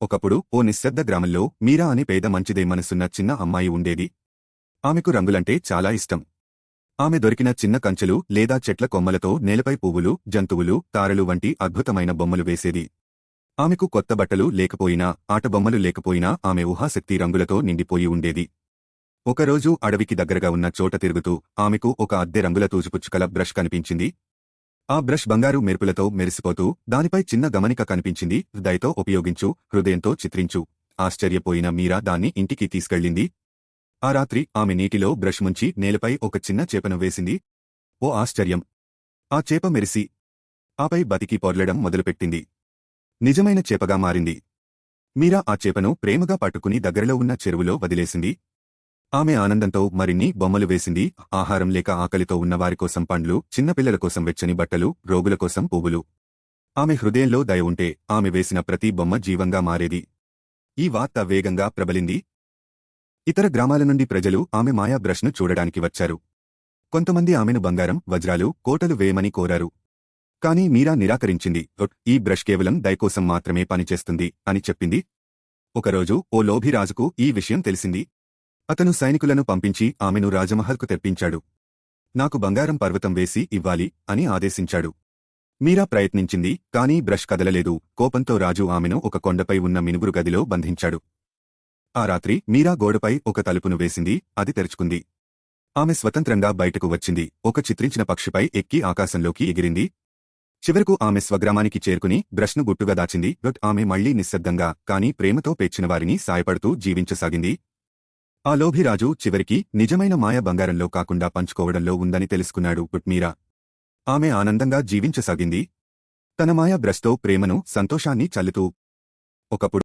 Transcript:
ఒకప్పుడు ఓ నిశ్శబ్ద గ్రామంలో మీరా అనే పేద మంచిదే మనసున్న చిన్న అమ్మాయి ఉండేది. ఆమెకు రంగులంటే చాలా ఇష్టం. ఆమె దొరికిన చిన్న కంచెలు లేదా చెట్ల కొమ్మలతో నేలపై పువ్వులు జంతువులు తారలు వంటి అద్భుతమైన బొమ్మలు వేసేది. ఆమెకు కొత్త బట్టలు లేకపోయినా ఆటబొమ్మలు లేకపోయినా ఆమె ఊహాశక్తి రంగులతో నిండిపోయి ఉండేది. ఒకరోజు అడవికి దగ్గరగా ఉన్న చోట తిరుగుతూ ఆమెకు ఒక అద్దె రంగుల తూజుపుచ్చుకల బ్రష్ కనిపించింది. ఆ బ్రష్ బంగారు మెరుపులతో మెరిసిపోతూ దానిపై చిన్న గమనిక కనిపించింది. దయతో ఉపయోగించు హృదయంతో చిత్రించు. ఆశ్చర్యపోయిన మీరా దాన్ని ఇంటికి తీసుకెళ్ళింది. ఆ రాత్రి ఆమె నీటిలో బ్రష్ ముంచి నేలపై ఒక చిన్న చేపను వేసింది. ఓ ఆశ్చర్యం. ఆ చేప మెరిసి ఆపై బతికి పొర్లడం మొదలుపెట్టింది. నిజమైన చేపగా మారింది. మీరా ఆ చేపను ప్రేమగా పట్టుకుని దగ్గరలో ఉన్న చెరువులో వదిలేసింది. ఆమె ఆనందంతో మరిన్ని బొమ్మలు వేసింది. ఆహారం లేక ఆకలితో ఉన్నవారి కోసం పండ్లు చిన్నపిల్లల కోసం వెచ్చని బట్టలు రోగుల కోసం పువ్వులు. ఆమె హృదయంలో దయ ఉంటే ఆమె వేసిన ప్రతి బొమ్మ జీవంగా మారేది. ఈ వార్త వేగంగా ప్రబలింది. ఇతర గ్రామాల నుండి ప్రజలు ఆమె మాయా బ్రష్ను చూడడానికి వచ్చారు. కొంతమంది ఆమెను బంగారం వజ్రాలు కోటలు వేయమని కోరారు. కాని మీరా నిరాకరించింది. ఈ బ్రష్ కేవలం దయకోసం మాత్రమే పనిచేస్తుంది అని చెప్పింది. ఒకరోజు ఓ లోభిరాజుకు ఈ విషయం తెలిసింది. అతను సైనికులను పంపించి ఆమెను రాజమహల్కు తెప్పించాడు. నాకు బంగారం పర్వతం వేసి ఇవ్వాలి అని ఆదేశించాడు. మీరా ప్రయత్నించింది కానీ బ్రష్ కదలలేదు. కోపంతో రాజు ఆమెను ఒక కొండపై ఉన్న మినుగురు గదిలో బంధించాడు. ఆ రాత్రి మీరా గోడపై ఒక తలుపును వేసింది అది తెరుచుకుంది. ఆమె స్వతంత్రంగా బయటకు వచ్చింది ఒక చిత్రించిన పక్షిపై ఎక్కి ఆకాశంలోకి ఎగిరింది. చివరకు ఆమె స్వగ్రామానికి చేరుకుని బ్రష్ను గుట్టుగా దాచింది బట్ ఆమె మళ్ళీ నిశ్శబ్దంగా కానీ ప్రేమతో పేర్చిన వారిని సాయపడుతూ జీవించసాగింది. ఆ లోభిరాజు చివరికి నిజమైన మాయ బంగారంలో కాకుండా పంచుకోవడంలో ఉందని తెలుసుకున్నాడు బట్ ఆమె ఆనందంగా జీవించసాగింది. తన మాయ బ్రష్తో ప్రేమను సంతోషాన్ని చల్లుతూ ఒకప్పుడు